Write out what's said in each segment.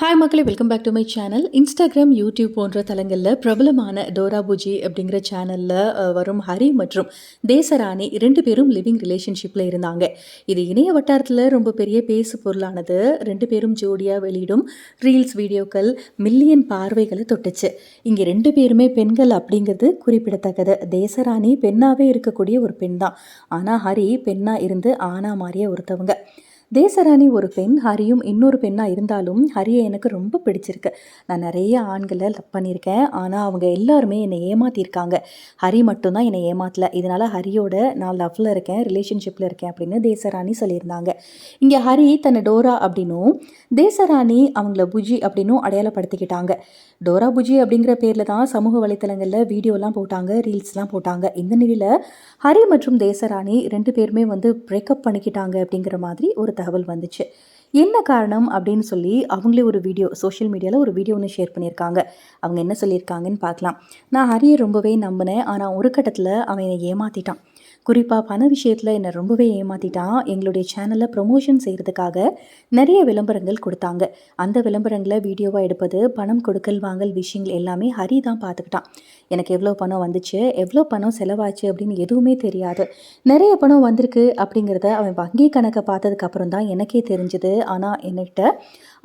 Hi மக்களே. Welcome back to my channel Instagram YouTube போன்ற தளங்களில் பிரபலமான டோரா புஜி அப்படிங்கிற சேனலில் வரும் ஹரி மற்றும் தேசராணி ரெண்டு பேரும் லிவிங் ரிலேஷன்ஷிப்பில் இருந்தாங்க. இது இணைய வட்டாரத்தில் ரொம்ப பெரிய பேசு பொருளானது. ரெண்டு பேரும் ஜோடியாக வெளியிடும் ரீல்ஸ் வீடியோக்கள் மில்லியன் பார்வைகளை தொட்டுச்சு. இங்கே ரெண்டு பேருமே பெண்கள் அப்படிங்கிறது குறிப்பிடத்தக்கது. தேசராணி பெண்ணாகவே இருக்கக்கூடிய ஒரு பெண் தான். ஆனால் ஹரி பெண்ணாக இருந்து ஆனா மாறிய ஒருத்தவங்க. தேசராணி ஒரு பெண் ஹரியும் இன்னொரு பெண்ணாக இருந்தாலும் ஹரியை எனக்கு ரொம்ப பிடிச்சிருக்கு. நான் நிறைய ஆண்களை லவ் பண்ணியிருக்கேன். ஆனால் அவங்க எல்லாருமே என்னை ஏமாற்றிருக்காங்க ஹரி மட்டும்தான் என்னை ஏமாத்தல. இதனால் ஹரியோட நான் லவ்வில் இருக்கேன் ரிலேஷன்ஷிப்பில் இருக்கேன் அப்படின்னு தேசராணி சொல்லியிருந்தாங்க. இங்கே ஹரி தன்னை டோரா அப்படின்னும் தேசராணி அவங்கள புஜி அப்படின்னும் அடையாளப்படுத்திக்கிட்டாங்க. டோரா புஜி அப்படிங்கிற பேரில் தான் சமூக வலைத்தளங்களில் வீடியோலாம் போட்டாங்க ரீல்ஸ்லாம் போட்டாங்க. இந்த நிலையில் ஹரி மற்றும் தேசராணி ரெண்டு பேருமே வந்து பிரேக்கப் பண்ணிக்கிட்டாங்க அப்படிங்கிற மாதிரி ஒரு தகவல் வந்துச்சு. என்ன காரணம் அப்படின்னு சொல்லி அவங்களே ஒரு வீடியோ சோஷியல் மீடியாவில் ஒரு வீடியோ ஒன்று ஷேர் பண்ணியிருக்காங்க. அவங்க என்ன சொல்லியிருக்காங்கன்னு பார்க்கலாம். நான் ஹரியை ரொம்பவே நம்பினேன். ஆனால் ஒரு கட்டத்தில் அவன் என்னை ஏமாற்றிட்டான் குறிப்பாக பண விஷயத்தில் என்னை ரொம்பவே ஏமாற்றிட்டான் எங்களுடைய சேனலில் ப்ரொமோஷன் செய்கிறதுக்காக நிறைய விளம்பரங்கள் கொடுத்தாங்க. அந்த விளம்பரங்களை வீடியோவாக எடுப்பது பணம் கொடுக்கல் வாங்கல் விஷயங்கள் எல்லாமே ஹரி தான் பார்த்துக்கிட்டான். எனக்கு எவ்வளோ பணம் வந்துச்சு எவ்வளோ பணம் செலவாச்சு அப்படின்னு எதுவுமே தெரியாது. நிறைய பணம் வந்திருக்கு அப்படிங்கிறத அவன் வங்கி கணக்கை பார்த்ததுக்கப்புறம் தான் எனக்கே தெரிஞ்சுது. ஆனால் என்கிட்ட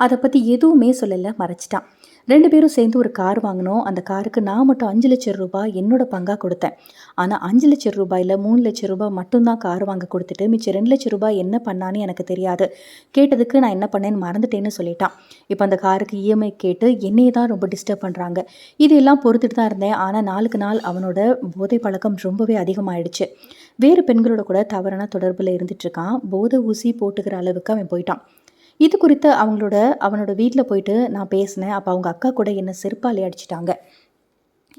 அதை பற்றி எதுவுமே சொல்லலை மறைச்சிட்டான். ரெண்டு பேரும் சேர்ந்து ஒரு கார் வாங்கினோம். அந்த காருக்கு நான் மட்டும் அஞ்சு லட்சம் ரூபாய் என்னோட பங்காக கொடுத்தேன். ஆனால் அஞ்சு லட்சம் ரூபாயில் மூணு லட்சம் ரூபாய் மட்டும்தான் கார் வாங்க கொடுத்துட்டு மிச்சம் ரெண்டு லட்சம் ரூபாய் என்ன பண்ணான்னு எனக்கு தெரியாது. கேட்டதுக்கு நான் என்ன பண்ணேன்னு மறந்துட்டேன்னு சொல்லிட்டான். இப்போ அந்த காருக்கு இஎம்ஐ கேட்டு என்னையே தான் ரொம்ப டிஸ்டர்ப் பண்ணுறாங்க இதெல்லாம் பொறுத்துட்டு தான் இருந்தேன். ஆனால் நாளுக்கு நாள் அவனோட போதை பழக்கம் ரொம்பவே அதிகமாகிடுச்சு வேறு பெண்களோட கூட தவறான தொடர்பில் இருந்துட்டுருக்கான் போதை ஊசி போட்டுக்கிற அளவுக்கு அவன் போயிட்டான். இது குறித்து அவங்களோட அவனோட வீட்டில் போயிட்டு நான் பேசினேன். அப்போ அவங்க அக்கா கூட என்னை செருப்பாலே அடிச்சிட்டாங்க.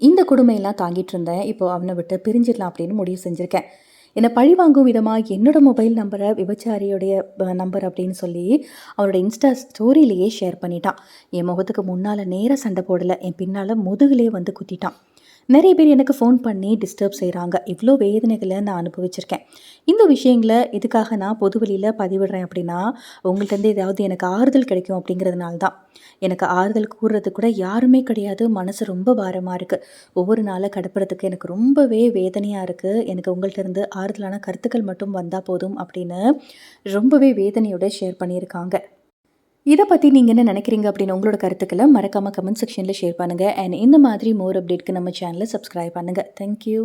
இந்த கொடுமையெல்லாம் தாங்கிட்டு இருந்தேன். இப்போ அவனை விட்டு பிரிஞ்சிடலாம் அப்படின்னு முடிவு செஞ்சுருக்கேன். என்னை பழி வாங்கும் விதமாக என்னோடய மொபைல் நம்பரை விபச்சாரியுடைய நம்பர் அப்படின்னு சொல்லி அவரோட இன்ஸ்டா ஸ்டோரியிலேயே ஷேர் பண்ணிட்டான். என் முகத்துக்கு முன்னால் நேராக சண்டை போடலை. என் பின்னால் முதுகுலே வந்து குத்திட்டான். நிறைய பேர் எனக்கு ஃபோன் பண்ணி டிஸ்டர்ப் செய்கிறாங்க இவ்வளோ வேதனைகளை நான் அனுபவிச்சிருக்கேன். இந்த விஷயங்களை எதுக்காக நான் பொது வழியில் பதிவிடுறேன் அப்படின்னா உங்கள்கிட்ட ஏதாவது எனக்கு ஆறுதல் கிடைக்கும் அப்படிங்கிறதுனால தான் எனக்கு ஆறுதல் கூறுறது கூட யாருமே கிடையாது. மனசு ரொம்ப பாரமாக இருக்குது ஒவ்வொரு நாளை கடப்புறதுக்கு எனக்கு ரொம்பவே வேதனையாக இருக்குது எனக்கு உங்கள்கிட்ட இருந்து ஆறுதலான கருத்துக்கள் மட்டும் வந்தால் போதும் அப்படின்னு ரொம்பவே வேதனையோட ஷேர் பண்ணியிருக்காங்க. இதை பற்றி நீங்கள் என்ன நினைக்கிறீங்க அப்படின்னு உங்களோட கருத்துக்களை மறக்காமல் கமெண்ட் செக்ஷனில் ஷேர் பண்ணுங்கள் அண்ட் இந்த மாதிரி மோர் அப்டேட்க்கு நம்ம சேனலை சப்ஸ்கிரைப் பண்ணுங்கள் தேங்க்யூ